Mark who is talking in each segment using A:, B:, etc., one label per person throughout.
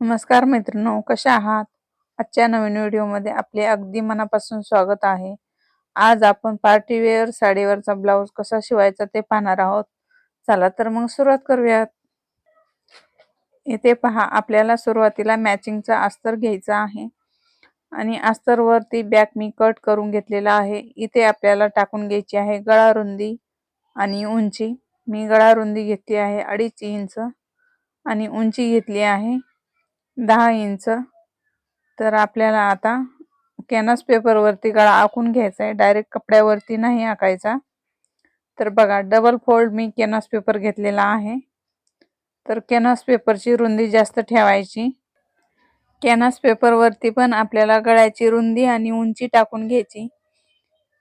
A: नमस्कार मित्रांनो कशा आहात? आजच्या नवीन व्हिडिओमध्ये आपले अगदी मनापासून स्वागत आहे. आज आपण पार्टीवेअर साडीवरचा ब्लाऊज कसा शिवायचा ते पाहणार आहोत. चला तर मग सुरुवात करूयात. इथे पहा आपल्याला सुरुवातीला मॅचिंगचा अस्तर घ्यायचा आहे. आणि अस्तरवरती बॅक मी कट करून घेतलेला आहे. इथे आपल्याला टाकून घ्यायची आहे गळा रुंदी आणि उंची. मी गळा रुंदी घेतली आहे अडीच इंच आणि उंची घेतली आहे दहा इंच. तर आपल्याला आता कॅनस पेपरवरती गळा आखून घ्यायचा आहे. डायरेक्ट कपड्यावरती नाही आखायचा. तर बघा डबल फोल्ड मी कॅनस पेपर घेतलेला आहे. तर कॅनस पेपरची रुंदी जास्त ठेवायची. कॅनस पेपरवरती पण आपल्याला गळ्याची रुंदी आणि उंची टाकून घ्यायची.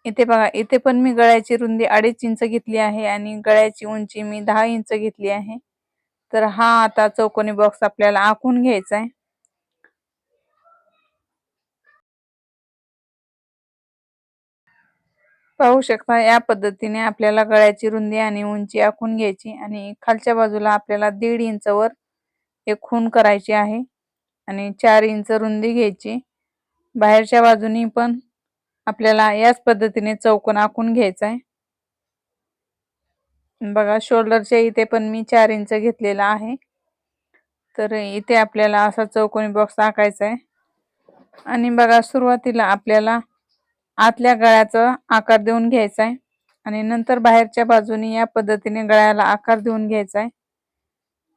A: इथे बघा इथे पण मी गळ्याची रुंदी अडीच इंच घेतली आहे आणि गळ्याची उंची मी दहा इंच घेतली आहे. तर हा आता चौकोनी बॉक्स आपल्याला आखून घ्यायचा आहे पाहू शकता या पद्धतीने आपल्याला गळ्याची रुंदी आणि उंची आखून घ्यायची आणि खालच्या बाजूला आपल्याला दीड इंचवर एक खून करायची आहे आणि चार इंच रुंदी घ्यायची. बाहेरच्या बाजूनी पण आपल्याला याच पद्धतीने चौकोन आखून घ्यायचा आहे बघा शोल्डरच्या इथे पण मी चार इंच घेतलेला आहे. तर इथे आपल्याला असा चौकोनी बॉक्स टाकायचा आहे. आणि बघा सुरुवातीला आपल्याला आतल्या गळ्याचा आकार देऊन घ्यायचा आहे. आणि नंतर बाहेरच्या बाजूने या पद्धतीने गळ्याला आकार देऊन घ्यायचा आहे.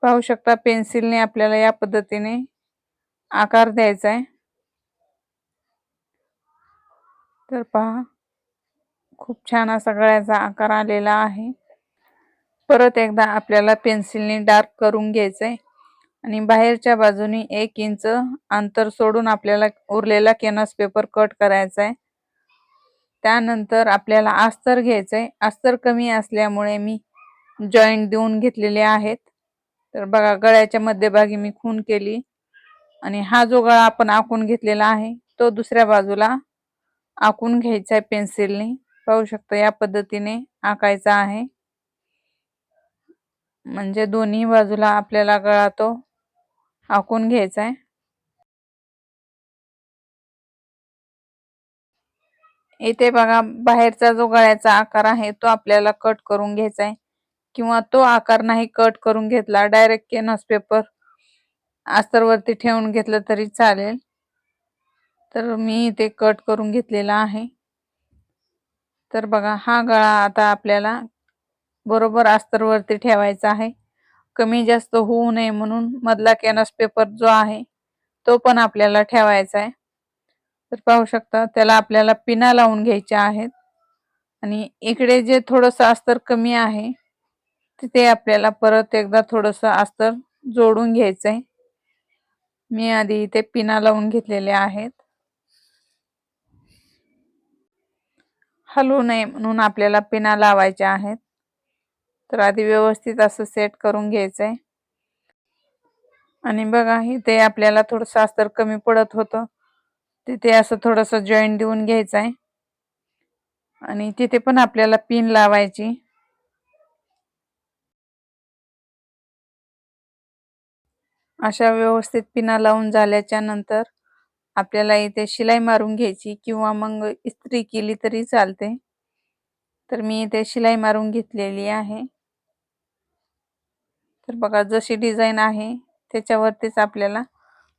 A: पाहू शकता पेन्सिलने आपल्याला या पद्धतीने आकार द्यायचा आहे. तर पहा खूप छान असा गळ्याचा आकार आलेला आहे. परत एकदा आपल्याला पेन्सिलने डार्क करून घ्यायचंय. आणि बाहेरच्या बाजूनी एक इंच अंतर सोडून आपल्याला उरलेला कॅनस पेपर कट करायचा आहे त्यानंतर आपल्याला अस्तर घ्यायचंय. अस्तर कमी असल्यामुळे मी जॉईंट देऊन घेतलेले आहेत. तर बघा गळ्याच्या मध्यभागी मी खून केली. आणि हा जो गळा आपण आखून घेतलेला आहे तो दुसऱ्या बाजूला आखून घ्यायचा आहे पेन्सिलने. पाहू शकतो या पद्धतीने आकायचा आहे. म्हणजे दोन्ही बाजूला आपल्याला गळा तो आखून घ्यायचा आहे. इथे बघा बाहेरचा जो गळ्याचा आकार आहे तो आपल्याला कट करून घ्यायचा आहे. किंवा तो आकार नाही कट करून घेतला डायरेक्ट केनॉस पेपर अस्तरवरती ठेवून घेतलं तरी चालेल. तर मी इथे कट करून घेतलेला आहे. तर बघा हा गळा आता आपल्याला बरोबर अस्तरवरती ठेवायचा आहे. कमी जास्त होऊ नये म्हणून मधला कॅनस पेपर जो आहे तो पण आपल्याला ठेवायचा आहे. तर पाहू शकता त्याला आपल्याला पिना लावून घ्यायच्या आहेत. आणि इकडे जे थोडस अस्तर कमी आहे तिथे आपल्याला परत एकदा थोडस अस्तर जोडून घ्यायचं आहे मी आधी इथे पिना लावून घेतलेले आहेत. हलू नये म्हणून आपल्याला पिना लावायच्या आहेत. तर आधी व्यवस्थित असं सेट करून घ्यायचंय. आणि बघा इथे आपल्याला थोडस अस्तर कमी पडत होतं. तिथे असं थोडस जॉईंट देऊन घ्यायचं आहे आणि तिथे पण आपल्याला पिन लावायची. अशा व्यवस्थित पिना लावून झाल्याच्यानंतर आपल्याला इथे शिलाई मारून घ्यायची किंवा मग इस्त्री केली तरी चालते. तर मी इथे शिलाई मारून घेतलेली आहे. तर बघा जशी डिझाईन आहे त्याच्यावरतीच आपल्याला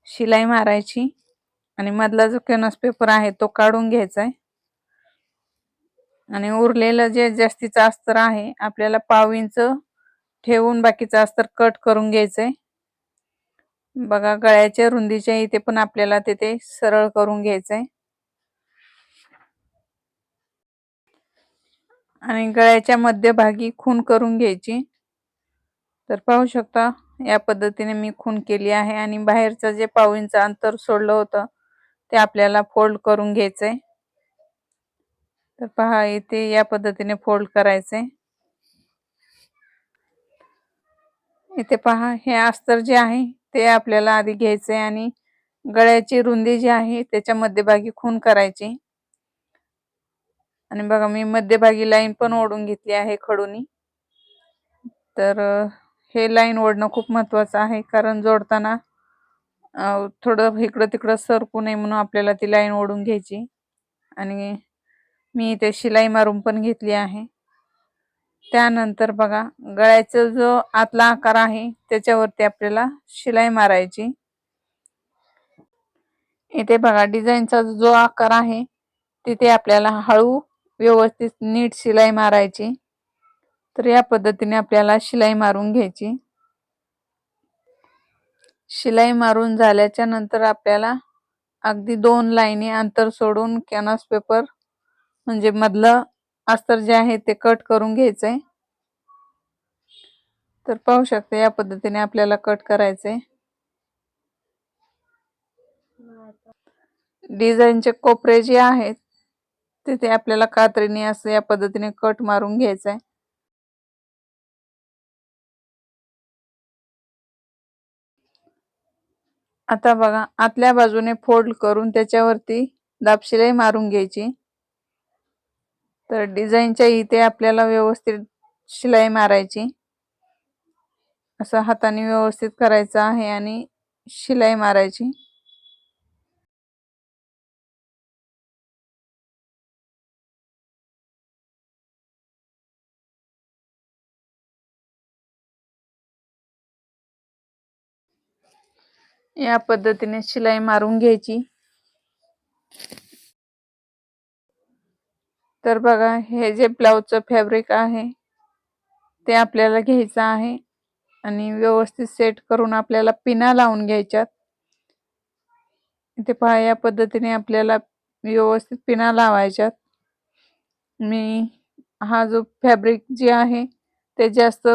A: शिलाई मारायची. आणि मधला जो कॅनस पेपर आहे तो काढून घ्यायचा आहे आणि उरलेलं जे जास्तीचं अस्तर आहे आपल्याला पाव इंच ठेवून बाकीचं अस्तर कट करून घ्यायचंय. बघा गळ्याच्या रुंदीच्या इथे पण आपल्याला तिथे सरळ करून घ्यायचंय. आणि गळ्याच्या मध्यभागी खून करून घ्यायची. तर पाहू शकता या पद्धतीने मी खून केली आहे आणि बाहेरचं जे पाऊंचं अंतर सोडलं होतं ते आपल्याला फोल्ड करून घ्यायचंय. तर पहा इथे या पद्धतीने फोल्ड करायचंय. इथे पहा हे अस्तर जे आहे ते आपल्याला आधी घ्यायचंय आणि गळ्याची रुंदी जी आहे त्याच्या मध्यभागी खून करायची. आणि बघा मी मध्यभागी लाईन पण ओढून घेतली आहे खडूनी. तर हे लाईन ओढणं खूप महत्वाचं आहे. कारण जोडताना थोडं इकडं तिकडं सरकू नये म्हणून आपल्याला ती लाईन ओढून घ्यायची. आणि मी इथे शिलाई मारून पण घेतली आहे. त्यानंतर बघा गळ्याचा जो आतला आकार आहे त्याच्यावरती आपल्याला शिलाई मारायची. इथे बघा डिझाईनचा जो आकार आहे तिथे आपल्याला हळू व्यवस्थित नीट शिलाई मारायची. तर या पद्धतीने आपल्याला शिलाई मारून घ्यायची. शिलाई मारून झाल्याच्यानंतर आपल्याला अगदी दोन लाईनी अंतर सोडून कॅनव्हास पेपर म्हणजे मधलं अस्तर जे आहे ते कट करून घ्यायचंय. तर पाहू शकता या पद्धतीने आपल्याला कट करायचंय. डिझाईनचे कोपरे जे आहेत तिथे आपल्याला कात्रीने असं या पद्धतीने कट मारून घ्यायचंय. आता बघा आतल्या बाजूने फोल्ड करून त्याच्यावरती दाबशिलाई मारून घ्यायची. तर डिझाईनच्या इथे आपल्याला व्यवस्थित शिलाई मारायची. असं हाताने व्यवस्थित करायचं आहे आणि शिलाई मारायची. या पद्धतीने शिलाई मारून घ्यायची. तर बघा हे जे ब्लाउजचं फॅब्रिक आहे ते आपल्याला घ्यायचं आहे आणि व्यवस्थित सेट करून आपल्याला पिना लावून घ्यायच्यात. इथे पहा या पद्धतीने आपल्याला व्यवस्थित पिना लावायच्यात. मी हा जो फॅब्रिक जे आहे ते जास्त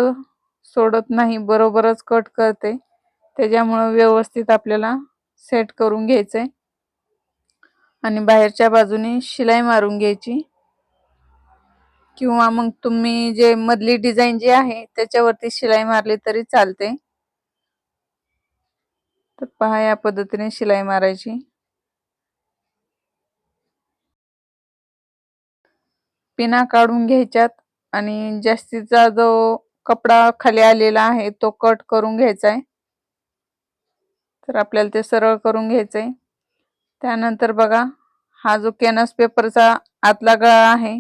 A: सोडत नाही बरोबरच कट करते. त्याच्यामुळं व्यवस्थित आपल्याला सेट करून घ्यायचंय. आणि बाहेरच्या बाजूने शिलाई मारून घ्यायची. किंवा मग तुम्ही जे मधली डिझाईन जी आहे त्याच्यावरती शिलाई मारली तरी चालते तर पहा या पद्धतीने शिलाई मारायची. पिना काढून घ्यायच्यात आणि जास्तीचा जो कपडा खाली आलेला आहे तो कट करून घ्यायचा आहे तर आपल्याला ते सरळ करून घ्यायचं आहे त्यानंतर बघा हा जो कॅनस पेपरचा आतला गळा आहे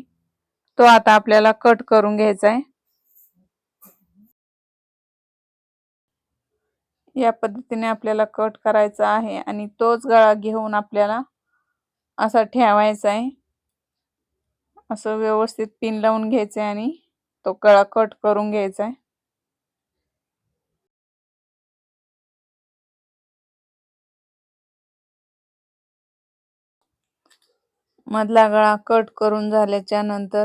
A: तो आता आपल्याला कट करून घ्यायचा आहे या पद्धतीने आपल्याला कट करायचा आहे आणि तोच गळा घेऊन आपल्याला असा ठेवायचा आहे असं व्यवस्थित पिन लावून घ्यायचंय आणि तो गळा कट करून घ्यायचा आहे मधला गळा कट करून झाल्याच्यानंतर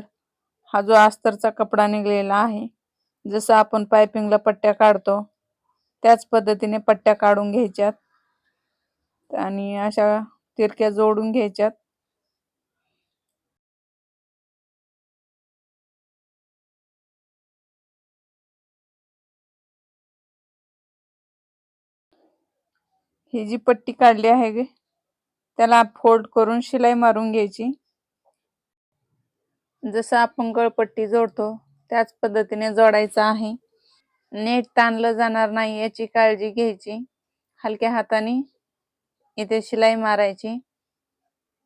A: हा जो अस्तरचा कपडा निघलेला आहे जसं आपण पायपिंगला पट्ट्या काढतो त्याच पद्धतीने पट्ट्या काढून घ्यायच्यात आणि अशा तिरक्या जोडून घ्यायच्यात. ही जी पट्टी काढली आहे त्याला फोल्ड करून शिलाई मारून घ्यायची. जसं आपण गळपट्टी जोडतो त्याच पद्धतीने जोडायचं आहे. नेट ताणलं जाणार नाही याची काळजी घ्यायची. हलक्या हाताने इथे शिलाई मारायची.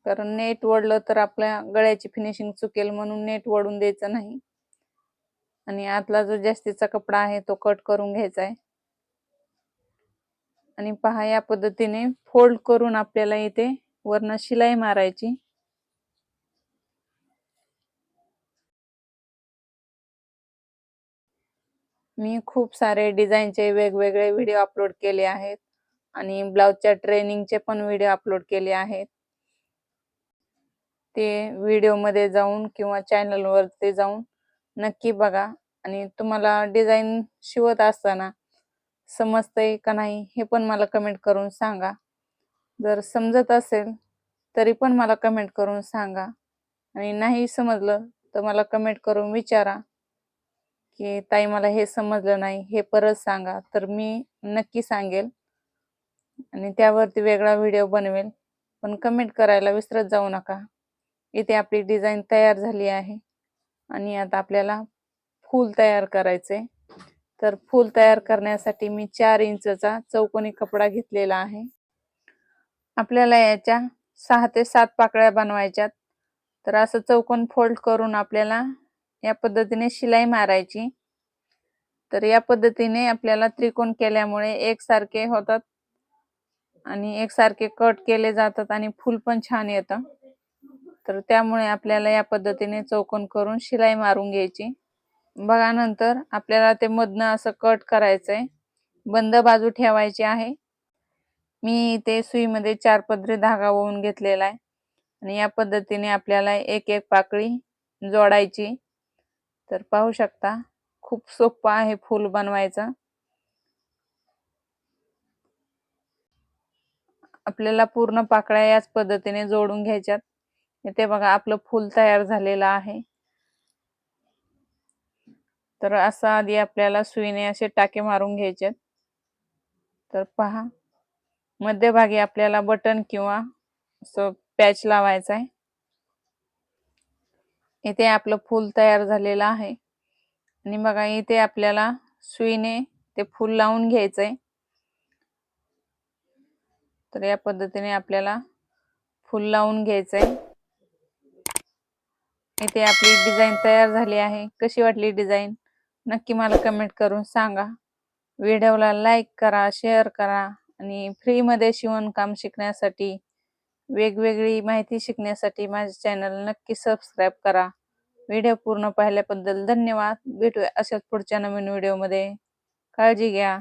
A: कारण नेट वडलं तर आपल्या गळ्याची फिनिशिंग चुकेल म्हणून नेट वडून द्यायचं नाही. आणि आतला जो जास्तीचा कपडा आहे तो कट करून घ्यायचा आहे. आणि पहा या पद्धतीने फोल्ड करून आपल्याला इथे वरनं शिलाई मारायची. मी खूप सारे डिझाईनचे वेगवेगळे व्हिडिओ अपलोड केले आहेत आणि ब्लाउजच्या ट्रेनिंगचे पण व्हिडिओ अपलोड केले आहेत. ते व्हिडिओमध्ये जाऊन किंवा चॅनलवरती जाऊन नक्की बघा आणि तुम्हाला डिझाईन शिवत असताना समजतंय का नाही हे पण मला कमेंट करून सांगा. जर समजत असेल तरी पण मला कमेंट करून सांगा. आणि नाही समजलं तर मला कमेंट करून विचारा की ताई मला हे समजलं नाही हे परत सांगा. तर मी नक्की सांगेल. आणि त्यावरती वेगळा व्हिडिओ बनवेल. पण कमेंट करायला विसरत जाऊ नका. इथे आपली डिझाईन तयार झाली आहे. आणि आता आपल्याला फूल तयार करायचे. तर फूल तयार करण्यासाठी मी चार इंचचा चौकोनी कपडा घेतलेला आहे. आपल्याला याच्या सहा ते सात पाकळ्या बनवायच्यात. तर असं चौकोन फोल्ड करून आपल्याला या पद्धतीने शिलाई मारायची. तर या पद्धतीने आपल्याला त्रिकोण केल्यामुळे एकसारखे होतात आणि एकसारखे कट केले जातात आणि फूल पण छान येतं. तर त्यामुळे आपल्याला या पद्धतीने चौकोन करून शिलाई मारून घ्यायची. बघा नंतर आपल्याला ते मधनं असं कट करायचंय. बंद बाजू ठेवायची आहे. मी इथे सुईमध्ये चार पदरी धागा ओवून घेतलेला आहे. आणि या पद्धतीने आपल्याला एक एक पाकळी जोडायची. तर पाहू शकता खूप सोपं आहे फूल बनवायचं. आपल्याला पूर्ण पाकळ्या याच पद्धतीने जोडून घ्यायच्यात. इथे बघा आपलं फूल तयार झालेलं आहे. तर असं आधी आपल्याला सुईने असे टाके मारून घ्यायचे तर पहा मध्यभागी आपल्याला बटन किंवा असं पॅच लावायचा आहे. इथे आपलं फूल तयार झालेलं आहे. आणि बघा इथे आपल्याला सुईने ते फूल लावून घ्यायचंय. तर या पद्धतीने आपल्याला फूल लावून घ्यायचंय. इथे आपली डिझाईन तयार झाली आहे. कशी वाटली डिझाईन? नक्की मला कमेंट करून सांगा. व्हिडिओला लाईक करा शेअर करा. आणि फ्रीमध्ये शिवणकाम शिकण्यासाठी वेगवेगळी माहिती शिकण्यासाठी माझे चॅनल नक्की सबस्क्राईब करा. व्हिडिओ पूर्ण पाहिल्याबद्दल धन्यवाद. भेटूया अशाच पुढच्या नवीन व्हिडिओमध्ये काळजी घ्या.